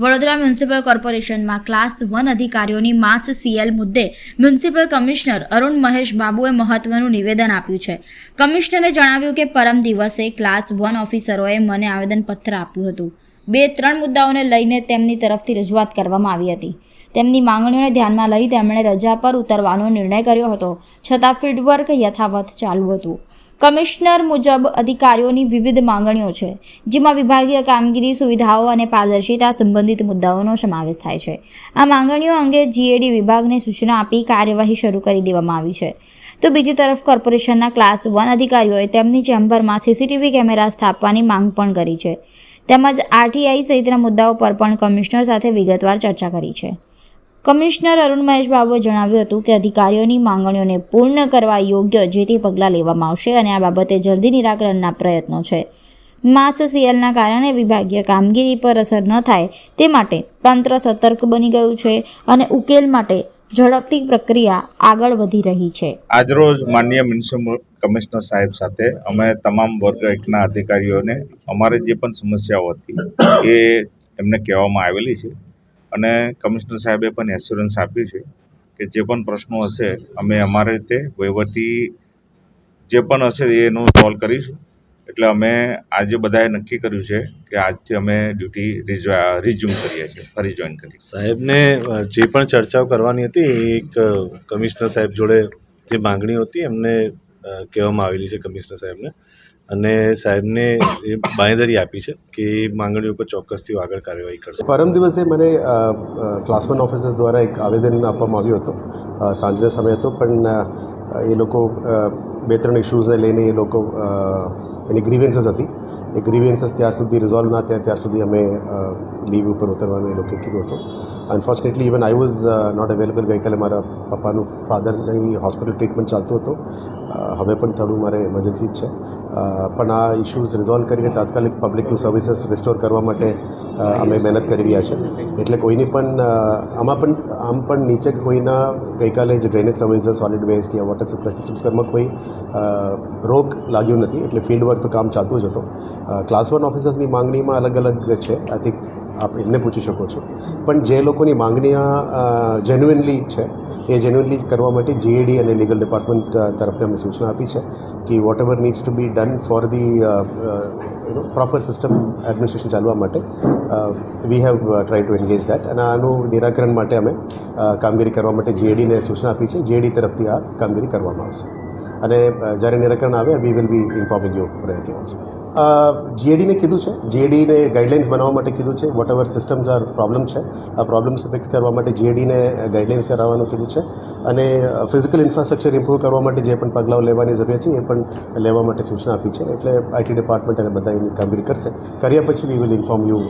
Vadodara municipal કોર્પોરેશનમાં class one અધિકારીઓની mass CL મુદ્દે મ્યુનિસિપલ કમિશનર અરુણ મહેશ બાબુએ મહત્વનું નિવેદન આપ્યું છે. કમિશનરે જણાવ્યું કે પરમ દિવસે ક્લાસ વન ઓફિસરોએ મને આવેદનપત્ર આપ્યું હતું. બે ત્રણ મુદ્દાઓને લઈને તેમની તરફથી રજૂઆત કરવામાં આવી હતી. તેમની માંગણીઓને ધ્યાનમાં લઈ તેમણે રજા પર ઉતરવાનો નિર્ણય કર્યો હતો, છતાં ફિલ્ડવર્ક યથાવત ચાલુ હતું. કમિશનર મુજબ અધિકારીઓની વિવિધ માંગણીઓ છે, જેમાં વિભાગીય કામગીરી સુવિધાઓ અને પારદર્શિતા સંબંધિત મુદ્દાઓનો સમાવેશ થાય છે. આ માંગણીઓ અંગે જીએડી વિભાગને સૂચના આપી કાર્યવાહી શરૂ કરી દેવામાં આવી છે. તો બીજી તરફ કોર્પોરેશનના ક્લાસ વન અધિકારીઓએ તેમની ચેમ્બરમાં સીસીટીવી કેમેરા સ્થાપવાની માંગ પણ કરી છે. તેમજ આરટીઆઈ સહિતના મુદ્દાઓ પર પણ કમિશનર સાથે વિગતવાર ચર્ચા કરી છે. કમિશનર અરુણ મહેશ બાબુએ જણાવ્યું હતું કે અધિકારીઓની માંગણીઓને પૂર્ણ કરવા યોગ્ય જે તે પગલાં લેવામાં આવશે અને આ બાબતે જલ્દી નિરાકરણના પ્રયત્નો છે. માસ સીએલના કારણે વિભાગીય કામગીરી પર અસર ન થાય તે માટે તંત્ર સતર્ક બની ગયું છે અને ઉકેલ માટે ઝડપથી પ્રક્રિયા આગળ વધી રહી છે. આજરોજ માનનીય મ્યુનિસિપલ કમિશનર સાહેબ સાથે અમે તમામ વર્ગ એકના અધિકારીઓને અમારે જે પણ સમસ્યાઓ હતી એ એમને કહેવામાં આવેલી છે. અને કમિશનર સાહેબે પણ એશ્યોરન્સ આપ્યું છે કે જે પણ પ્રશ્નો હશે, અમે અમારી રીતે વહીવટી જે પણ હશે એનું સોલ્વ કરીશું. એટલે અમે આજે બધાએ નક્કી કર્યું છે કે આજથી અમે ડ્યુટી રિઝ્યુમ કરીએ છીએ, ફરી જોઈન કરીએ. સાહેબને જે પણ ચર્ચાઓ કરવાની હતી, એક કમિશનર સાહેબ જોડે જે માંગણી હતી, એમને કહેવામાં આવેલી છે કમિશનર સાહેબને. અને સાહેબને એ બાંયધરી આપી છે કે એ માંગણીઓ પર ચોક્કસથી આગળ કાર્યવાહી કરશે. પરમ દિવસે મને અ, અ, ક્લાસ વન ઓફિસર્સ દ્વારા એક આવેદન આપવામાં આવ્યું હતું. સાંજના સમય હતો પણ એ લોકો બે ત્રણ ઇશ્યુઝને લઈને એ લોકો એની ગ્રીવેન્સીસ હતી. એ ગ્રીવિયન્સીસ ત્યાર સુધી રિઝોલ્વ ના થયા, ત્યાર સુધી અમે લીવ ઉપર ઉતરવાનું એ લોકોએ કીધું હતું. Unfortunately even I was not available ગઈકાલે મારા પપ્પાનું ફાધરની હોસ્પિટલ ટ્રીટમેન્ટ ચાલતું હતું. હવે પણ થોડું મારે ઇમરજન્સી જ છે. પણ આ ઇશ્યુઝ રિઝોલ્વ કરીને તાત્કાલિક પબ્લિકનું સર્વિસીસ રિસ્ટોર કરવા માટે અમે મહેનત કરી રહ્યા છે. એટલે કોઈની પણ આમાં પણ, આમ પણ નીચે કોઈના ગઈકાલે જે ડ્રેનેજ સર્વિસીસ સોલિડ વેસ્ટ યા વોટર સપ્લાય સિસ્ટમ્સ ઘરમાં કોઈ રોગ લાગ્યું નથી. એટલે ફિલ્ડ વર્ક તો કામ ચાલતું જ હતું. ક્લાસ વન ઓફિસર્સની માંગણીમાં અલગ અલગ છે. આઈ થિંક આપ એમને પૂછી શકો છો. પણ જે લોકોની માંગણીઓ જેન્યુઇનલી છે એ જેન્યુઇનલી કરવા માટે જીએડી અને લીગલ ડિપાર્ટમેન્ટ તરફથી અમે સૂચના આપી છે કે whatever needs to be done for the proper system administration ચાલવા માટે we have try to engage that અને આનું નિરાકરણ માટે અમે કામગીરી કરવા માટે જીએડીને સૂચના આપી છે. જીએડી તરફથી આ કામગીરી કરવામાં આવશે. અને જ્યારે નિરાકરણ આવે we will be informing you also જીએડીને કીધું છે? જીએડીને ગાઈડલાઇન્સ બનાવવા માટે કીધું છે? Whatever systems are problem છે, આ પ્રોબ્લેમ્સ ફિક્સ કરવા માટે જીએડીને ગાઈડલાઇન્સ કરાવવાનું કીધું છે. અને ફિઝિકલ ઇન્ફ્રાસ્ટ્રક્ચર ઇમ્પ્રૂવ કરવા માટે જે પણ પગલાઓ લેવાની જરૂરિયાત છે, એ પણ લેવા માટે સૂચના આપી છે. એટલે આઈટી ડિપાર્ટમેન્ટ અને બધા એની કામગીરી કરશે. કર્યા પછી વી વિલ ઇન્ફોર્મ યુ